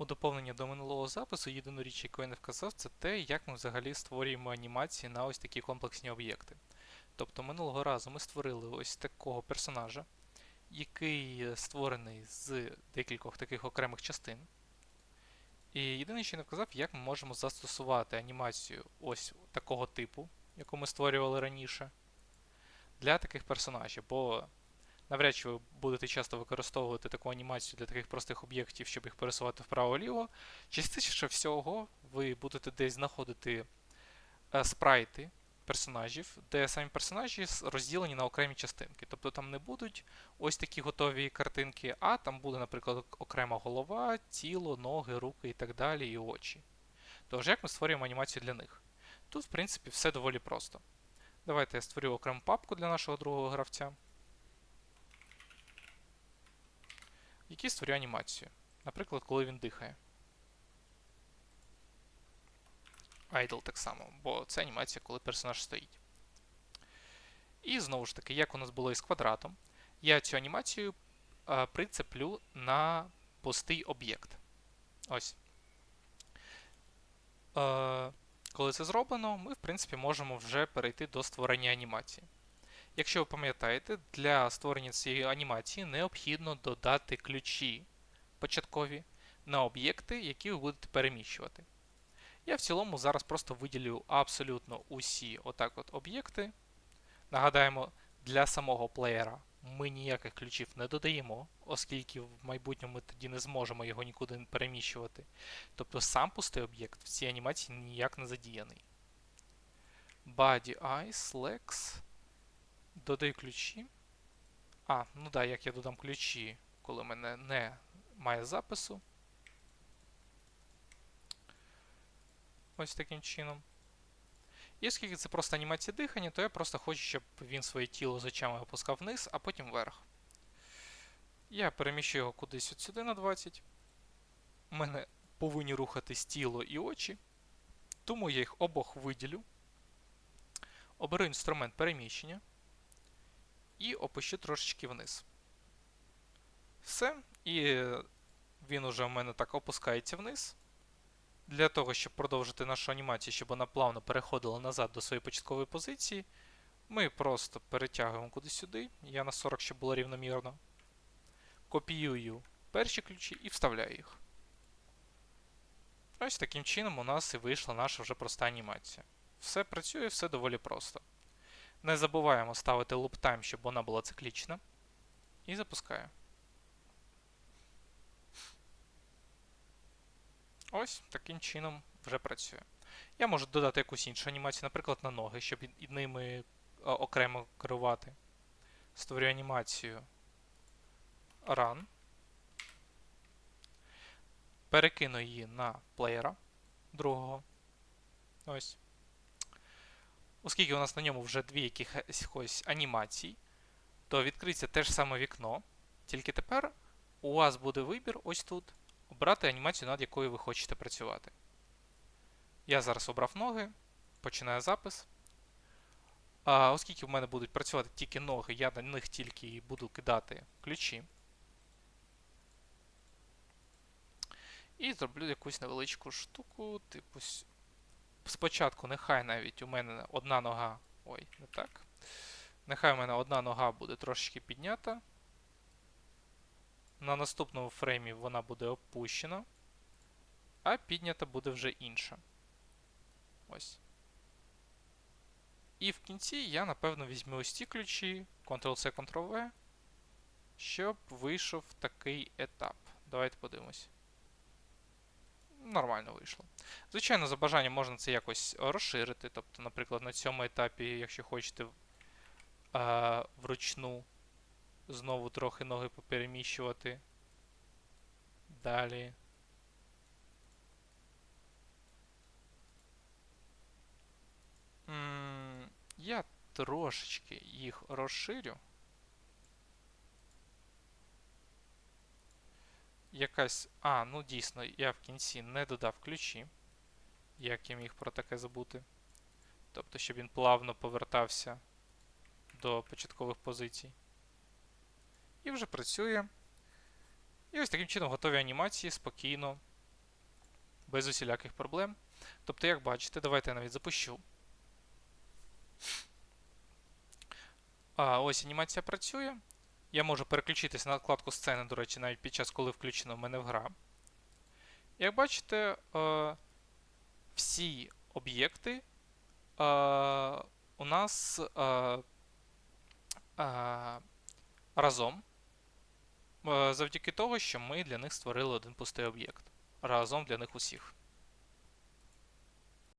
У доповнення до минулого запису єдину річ, яку я не вказав, це те, як ми взагалі створюємо анімації на ось такі комплексні об'єкти. Тобто минулого разу ми створили ось такого персонажа, який створений з декількох таких окремих частин. І єдине, що я не вказав, як ми можемо застосувати анімацію ось такого типу, яку ми створювали раніше, для таких персонажів. Бо навряд чи ви будете часто використовувати таку анімацію для таких простих об'єктів, щоб їх пересувати вправо-ліво. Частіше всього ви будете десь знаходити е, спрайти персонажів, де самі персонажі розділені на окремі частинки. Тобто там не будуть ось такі готові картинки, а там буде, наприклад, окрема голова, тіло, ноги, руки і так далі, і очі. Тож, як ми створюємо анімацію для них? Тут, в принципі, все доволі просто. Давайте я створю окрему папку для нашого другого гравця. В якій створю анімацію. Наприклад, коли він дихає. Idle так само, бо це анімація, коли персонаж стоїть. І знову ж таки, як у нас було із квадратом, я цю анімацію е, прицеплю на пустий об'єкт. Ось. Е, коли це зроблено, ми, в принципі, можемо вже перейти до створення анімації. Якщо ви пам'ятаєте, для створення цієї анімації необхідно додати ключі початкові на об'єкти, які ви будете переміщувати. Я в цілому зараз просто виділю абсолютно усі отак от об'єкти. Нагадаємо, для самого плеєра ми ніяких ключів не додаємо, оскільки в майбутньому ми тоді не зможемо його нікуди переміщувати. Тобто сам пустий об'єкт в цій анімації ніяк не задіяний. Body Eyes, Legs. Додаю ключі. А, ну так, да, як я додам ключі, коли в мене не має запису. Ось таким чином. І оскільки це просто анімація дихання, то я просто хочу, щоб він своє тіло з очами опускав вниз, а потім вверх. Я переміщу його кудись от сюди на 20. У мене повинні рухатись тіло і очі. Тому я їх обох виділю. Оберу інструмент переміщення і опущу трошечки вниз. Все. І він уже в мене так опускається вниз. Для того, щоб продовжити нашу анімацію, щоб вона плавно переходила назад до своєї початкової позиції, ми просто перетягуємо кудись сюди. Я на 40, щоб було рівномірно. Копіюю перші ключі і вставляю їх. Ось таким чином у нас і вийшла наша вже проста анімація. Все працює, все доволі просто. Не забуваємо ставити loop time, щоб вона була циклічна. І запускаю. Ось таким чином вже працює. Я можу додати якусь іншу анімацію, наприклад, на ноги, щоб ними е, окремо керувати. Створю анімацію Run. Перекину її на плеєра другого. Ось. Оскільки у нас на ньому вже дві якихось анімацій, то відкриється те ж саме вікно. Тільки тепер у вас буде вибір ось тут обрати анімацію, над якою ви хочете працювати. Я зараз обрав ноги, починаю запис. А, оскільки в мене будуть працювати тільки ноги, я на них тільки буду кидати ключі. І зроблю якусь невеличку штуку, типу. Спочатку нехай навіть у мене одна нога. Ой, не так. Нехай у мене одна нога буде трошечки піднята. На наступному фреймі вона буде опущена, а піднята буде вже інша. Ось. І в кінці я, напевно, візьму ось ці ключі, Ctrl-C, Ctrl-V, щоб вийшов такий етап. Давайте подивимось. Нормально вийшло. Звичайно, за бажанням можна це якось розширити. Тобто, наприклад, на цьому етапі, якщо хочете а, вручну знову трохи ноги попереміщувати. Далі. М, Я трошечки їх розширю. Якась. А, ну дійсно, я в кінці не додав ключі. Як я міг про таке забути. Тобто, щоб він плавно повертався до початкових позицій. І вже працює. І ось таким чином готові анімації спокійно без усіляких проблем. Тобто, як бачите, давайте я навіть запущу. А, ось анімація працює. Я можу переключитися на накладку сцени, до речі, навіть під час, коли включено в мене в гра. Як бачите, е, всі об'єкти е, у нас е, разом, завдяки того, що ми для них створили один пустий об'єкт. Разом для них усіх.